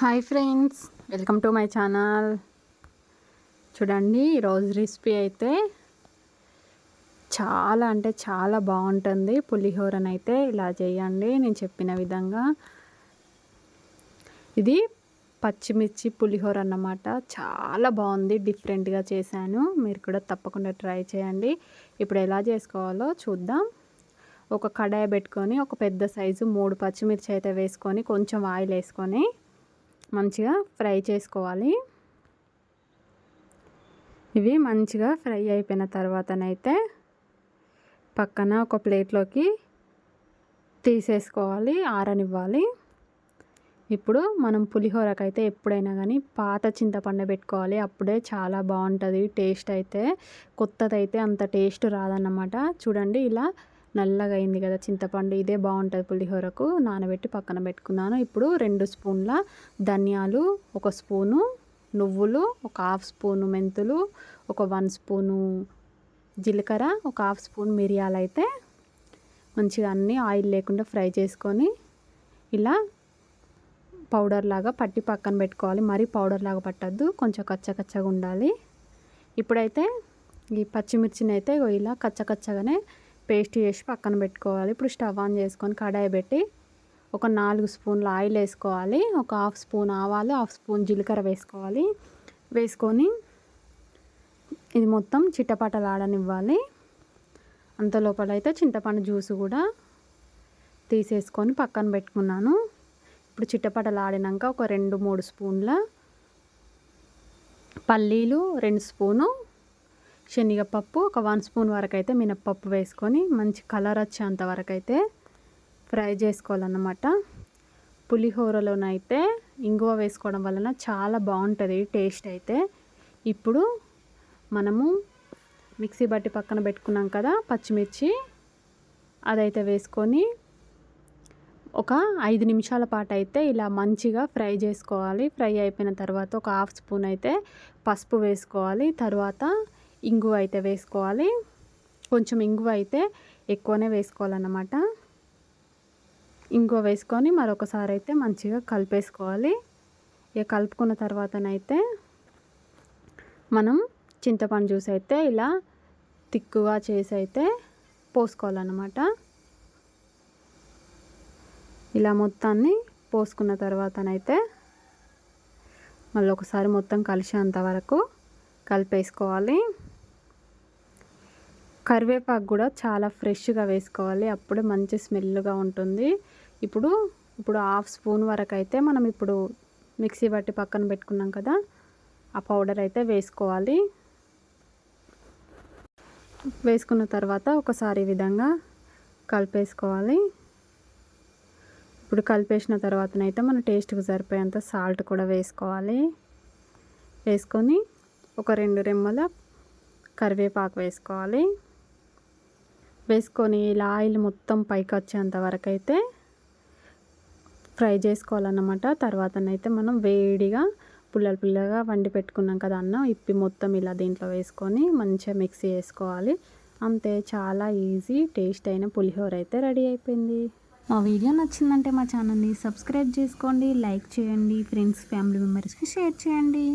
Hi friends welcome to my channel. చూడండి ఈరోజు recipe అయితే చాలా అంటే చాలా బాగుంటుంది. పులిహోరనైతే ఇలా చేయండి నేను చెప్పిన విధంగా. ఇది పచ్చిమిర్చి పులిహోర అన్నమాట చాలా బాగుంది డిఫరెంట్గా చేశాను. మీరు కూడా తప్పకుండా ట్రై చేయండి. ఇప్పుడు ఎలా చేసుకోవాలో చూద్దాం. ఒక కడాయి పెట్టుకొని ఒక పెద్ద సైజు మూడు పచ్చిమిర్చి అయితే వేసుకొని కొంచెం ఆయిల్ వేసుకొని మంచిగా ఫ్రై చేసుకోవాలి. ఇవి మంచిగా ఫ్రై అయిపోయిన తర్వాతనైతే పక్కన ఒక ప్లేట్లోకి తీసేసుకోవాలి ఆరనివ్వాలి. ఇప్పుడు మనం పులిహోరకు అయితే ఎప్పుడైనా కానీ పాత చింతపండు పెట్టుకోవాలి. అప్పుడే చాలా బాగుంటుంది టేస్ట్ అయితే. కొత్తదైతే అంత టేస్ట్ రాదన్నమాట. చూడండి ఇలా నల్లగా అయింది కదా చింతపండు ఇదే బాగుంటుంది పులిహోరకు. నానబెట్టి పక్కన పెట్టుకున్నాను. ఇప్పుడు రెండు స్పూన్ల ధనియాలు ఒక స్పూను నువ్వులు ఒక హాఫ్ స్పూను మెంతులు ఒక వన్ స్పూను జీలకర్ర ఒక హాఫ్ స్పూన్ మిరియాలు అయితే మంచిగా అన్నీ ఆయిల్ లేకుండా ఫ్రై చేసుకొని ఇలా పౌడర్ లాగా పట్టి పక్కన పెట్టుకోవాలి. మరీ పౌడర్ లాగా పట్టద్దు కొంచెం కచ్చకచ్చగా ఉండాలి. ఇప్పుడైతే ఈ పచ్చిమిర్చిని అయితే ఇలా కచ్చకచ్చగానే పేస్ట్ చేసి పక్కన పెట్టుకోవాలి. ఇప్పుడు స్టవ్ ఆన్ చేసుకొని కడాయి పెట్టి ఒక నాలుగు స్పూన్లు ఆయిల్ వేసుకోవాలి. ఒక హాఫ్ స్పూన్ ఆవాలు హాఫ్ స్పూన్ జీలకర్ర వేసుకోవాలి. వేసుకొని ఇది మొత్తం చిట్టపటలాడనివ్వాలి అంత లోపల అయితే చింతపండు జ్యూస్ కూడా తీసేసుకొని పక్కన పెట్టుకున్నాను. ఇప్పుడు చిట్టపటలాడినాక ఒక రెండు మూడు స్పూన్ల పల్లీలు రెండు స్పూను శనగపప్పు ఒక వన్ స్పూన్ వరకు అయితే మినప్పప్పు వేసుకొని మంచి కలర్ వచ్చేంత వరకు అయితే ఫ్రై చేసుకోవాలన్నమాట. పులిహోరలోనైతే ఇంగువ వేసుకోవడం వలన చాలా బాగుంటుంది టేస్ట్ అయితే. ఇప్పుడు మనము మిక్సీ బట్టి పక్కన పెట్టుకున్నాం కదా పచ్చిమిర్చి అదైతే వేసుకొని ఒక ఐదు నిమిషాల పాటు అయితే ఇలా మంచిగా ఫ్రై చేసుకోవాలి. ఫ్రై అయిపోయిన తర్వాత ఒక హాఫ్ స్పూన్ అయితే పసుపు వేసుకోవాలి. తర్వాత ఇంగువ అయితే వేసుకోవాలి. కొంచెం ఇంగువ అయితే ఎక్కువనే వేసుకోవాలన్నమాట. ఇంగువ వేసుకొని మరొకసారి అయితే మంచిగా కలిపేసుకోవాలి. ఇక కలుపుకున్న తర్వాతనైతే మనం చింతపండు జ్యూస్ అయితే ఇలా తిక్కుగా చేసి అయితే పోసుకోవాలన్నమాట. ఇలా మొత్తాన్ని పోసుకున్న తర్వాతనైతే మళ్ళీ ఒకసారి మొత్తం కలిసేంత వరకు కలిపేసుకోవాలి. కరివేపాకు కూడా చాలా ఫ్రెష్గా వేసుకోవాలి. అప్పుడే మంచి స్మెల్గా ఉంటుంది. ఇప్పుడు ఇప్పుడు హాఫ్ స్పూన్ వరకు అయితే మనం ఇప్పుడు మిక్సీ బట్టి పక్కన పెట్టుకున్నాం కదా ఆ పౌడర్ అయితే వేసుకోవాలి. వేసుకున్న తర్వాత ఒకసారి ఈ విధంగా కలిపేసుకోవాలి. ఇప్పుడు కలిపేసిన తర్వాతనైతే మన టేస్ట్కి సరిపోయేంత సాల్ట్ కూడా వేసుకోవాలి. వేసుకొని ఒక రెండు రెమ్మల కరివేపాకు వేసుకోవాలి. వేసుకొని ఇలా ఆయిల్ మొత్తం పైకి వచ్చేంత వరకు అయితే ఫ్రై చేసుకోవాలన్నమాట. తర్వాతనైతే మనం వేడిగా పుల్లలు పుల్లగా వండి పెట్టుకున్నాం కదా అన్నం ఇప్పి మొత్తం ఇలా దీంట్లో వేసుకొని మంచిగా మిక్సీ వేసుకోవాలి అంతే చాలా ఈజీ టేస్ట్ అయిన పులిహోర అయితే రెడీ అయిపోయింది. మా వీడియో నచ్చిందంటే మా ఛానల్ని సబ్స్క్రైబ్ చేసుకోండి లైక్ చేయండి ఫ్రెండ్స్ ఫ్యామిలీ మెంబర్స్కి షేర్ చేయండి.